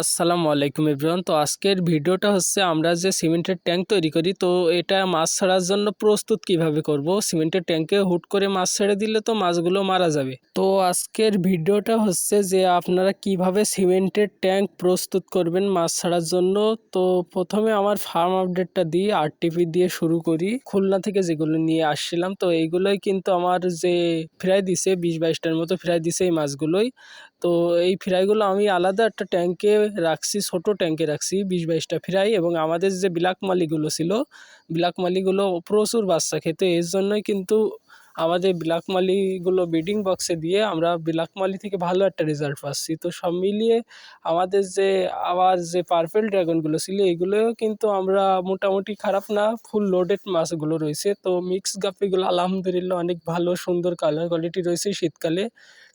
আসসালামু আলাইকুম এভরিওয়ান। তো আজকের ভিডিওটা হচ্ছে আমরা যে সিমেন্টের ট্যাঙ্ক তৈরি করি, তো এটা মাছ ছাড়ার জন্য প্রস্তুত কীভাবে করব? সিমেন্টের ট্যাঙ্কে হুট করে মাছ ছেড়ে দিলে তো মাছগুলো মারা যাবে। তো আজকের ভিডিওটা হচ্ছে যে আপনারা কীভাবে সিমেন্টের ট্যাঙ্ক প্রস্তুত করবেন মাছ ছাড়ার জন্য? তো প্রথমে আমার ফার্ম আপডেটটা দিই আরটিপি দিয়ে শুরু করি। খুলনা থেকে যেগুলো নিয়ে আসছিলাম, তো এইগুলোই কিন্তু আমার যে ফ্রাই দিছে, বিশ বাইশটার মতো ফ্রাই দিছে এই মাছগুলোই। তো এই ফ্রাইগুলো আমি আলাদা একটা ট্যাঙ্কে রাখছি, ছোট ট্যাঙ্কে রাখছি, বিশ বাইশটা ফ্রাই এবং আমাদের যে ব্ল্যাক মালিগুলো ছিল ব্ল্যাক মালিগুলো প্রচুর বাচ্চা খেত, এর জন্যই কিন্তু আমাদের ব্ল্যাক মালিগুলো ব্রিডিং বক্সে দিয়ে আমরা ব্ল্যাক মালি থেকে ভালো একটা রেজাল্ট পাচ্ছি। তো সব মিলিয়ে আমাদের যে আবার যে পার্পেল ড্রাগনগুলো ছিল, এগুলোও কিন্তু আমরা মোটামুটি খারাপ না ফুল লোডেড মাছগুলো রয়েছে। তো মিক্স গাপ্পিগুলো আলহামদুলিল্লাহ অনেক ভালো, সুন্দর কালার কোয়ালিটি রয়েছে শীতকালে।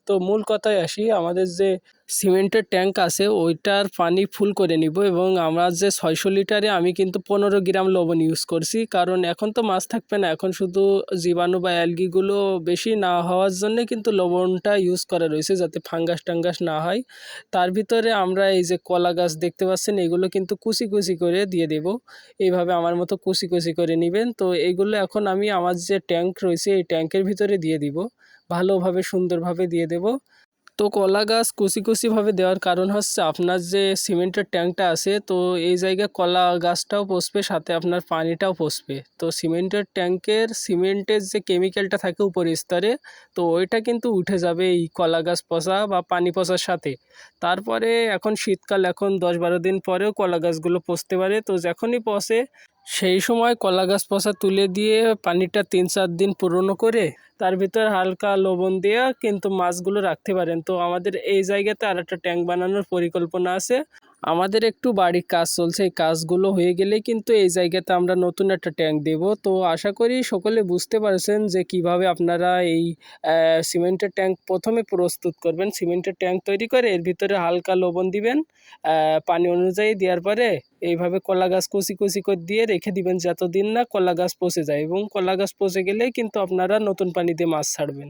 তো মূল কথায় আসি, আমাদের যে সিমেন্টের ট্যাঙ্ক আছে, ওইটার পানি ফুল করে নিব এবং আমরা যে ছয়শো লিটারে আমি কিন্তু পনেরো গ্রাম লবণ ইউজ করছি। কারণ এখন তো মাছ থাকবে না, এখন শুধু জীবাণু বা অ্যালগিগুলো বেশি না হওয়ার জন্যে কিন্তু লবণটা ইউজ করা রয়েছে যাতে ফাঙ্গাস টাঙ্গাস না হয়। তার ভিতরে আমরা এই যে কলা গাছ দেখতে পাচ্ছেন, এগুলো কিন্তু কুচি কুচি করে দিয়ে দেব। এইভাবে আমার মতো কুচি কুচি করে নেবেন। তো এগুলো এখন আমি আমার যে ট্যাঙ্ক রয়েছে, এই ট্যাঙ্কের ভিতরে দিয়ে দিব। ভালোভাবে, সুন্দরভাবে দিয়ে দেব। তো কলা গাছ কুচি কুচিভাবে দেওয়ার কারণ হচ্ছে আপনার যে সিমেন্টের ট্যাঙ্কটা আছে, তো এই জায়গায় কলা গাছটাও পচবে, সাথে আপনার পানিটাও পচবে। তো সিমেন্টের ট্যাঙ্কের সিমেন্টের যে কেমিক্যালটা থাকে উপরের স্তরে, তো ওইটা কিন্তু উঠে যাবে এই কলা গাছ পচা বা পানি পচার সাথে। তারপরে এখন শীতকাল, এখন দশ বারো দিন পরেও কলা গাছগুলো পচতে পারে। তো যখনই পচে সেই সময় কলা গাছ পচা তুলে দিয়ে পানিটা তিন চার দিন পুরনো করে তার ভিতর হালকা লবণ দিয়ে কিন্তু মাছগুলো রাখতে পারেন। তো আমাদের এই জায়গাতে আর একটা ট্যাঙ্ক বানানোর পরিকল্পনা আছে। আমাদের একটু বাড়ির কাজ চলছে, এই কাজগুলো হয়ে গেলেই কিন্তু এই জায়গাতে আমরা নতুন একটা ট্যাঙ্ক দেব। তো আশা করি সকলে বুঝতে পারছেন যে কীভাবে আপনারা এই সিমেন্টের ট্যাঙ্ক প্রথমে প্রস্তুত করবেন। সিমেন্টের ট্যাঙ্ক তৈরি করে এর ভিতরে হালকা লবণ দিবেন পানি অনুযায়ী দেওয়ার পরে এইভাবে কলা গাছ কুচি কুচি করে দিয়ে রেখে দিবেন, যতদিন না কলা গাছ পচে যায়। এবং কলা গাছ পচে গেলেই কিন্তু আপনারা নতুন পানি দিয়ে মাছ ছাড়বেন।